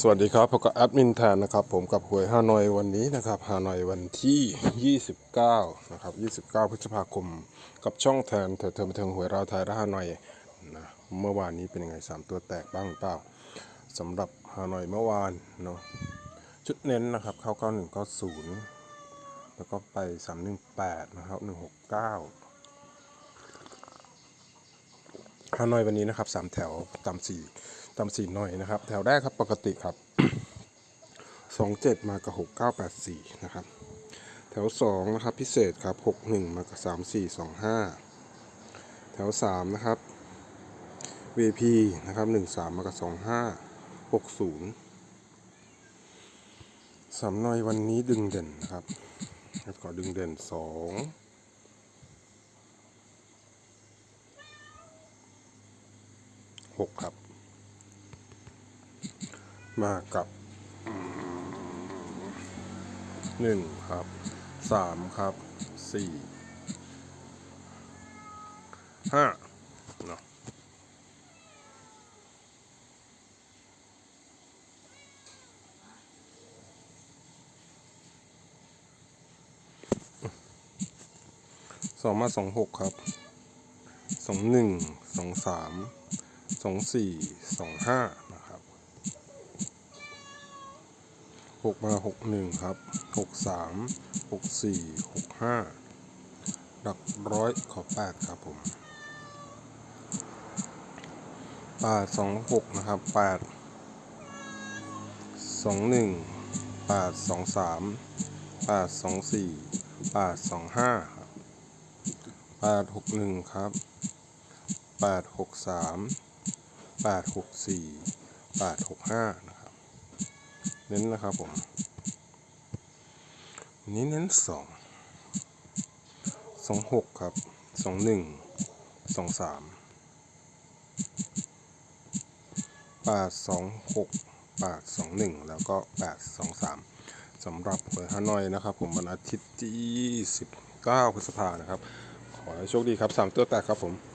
สวัสดีครับพบกับแอดมินแทนนะครับ ผมกับหวยฮานอยวันนี้นะครับฮานอยวันที่ 29 นะครับ 29 พฤษภาคม กับช่องแทนเธอเธอมาเทิงหวยเราวไทยและฮานอยนะเมื่อวานนี้เป็นยังไง 3 ตัวแตกบ้างเปล่าสำหรับฮานอยเมื่อวานเนาะชุดเน้นนะครับ เข้า 9190 แล้วก็ไป 318 นะครับ 169 ห้านอยวันนี้นะครับสามแถวตามสี่ตามสี่หน่อยนะครับ แถวแรกครับปกติครับสองเจ็ดมากับหกเก้าแปดสี่นะครับ แถวสองนะครับพิเศษครับหกหนึ่งมากับสามสี่สองห้าแถวสามนะครับ VP นะครับหนึ่งสามมากับสองห้าหกศูนย์สามหน่อยวันนี้ดึงเด่นนะครับขอดึงเด่นสอง 6ครับ มากับหนึ่งครับสามครับสี่ห้าเนาะสองมาสองหกครับสองหนึ่งสองสาม สองสี่สองห้านะครับหกมาหกหนึ่งครับหกสามหกสี่หกห้าหลักร้อยขอแปดครับผมแปดสองหกนะครับแปดสองหนึ่งแปดสองสามแปดสองสี่แปดสองห้าครับแปดหกหนึ่งครับแปดหกสาม แปดหกสี่แปดหกห้านะครับ เน้นนะครับผมนี้เน้นสองสองหกครับสองหนึ่งสองสามแปดสองหกแปดสองหนึ่งแล้วก็แปดสองสามสำหรับหวยฮานอยนะครับผมวันอาทิตย์ที่29พฤษภานะครับ ขอให้โชคดีครับ3ตัวแตกครับผม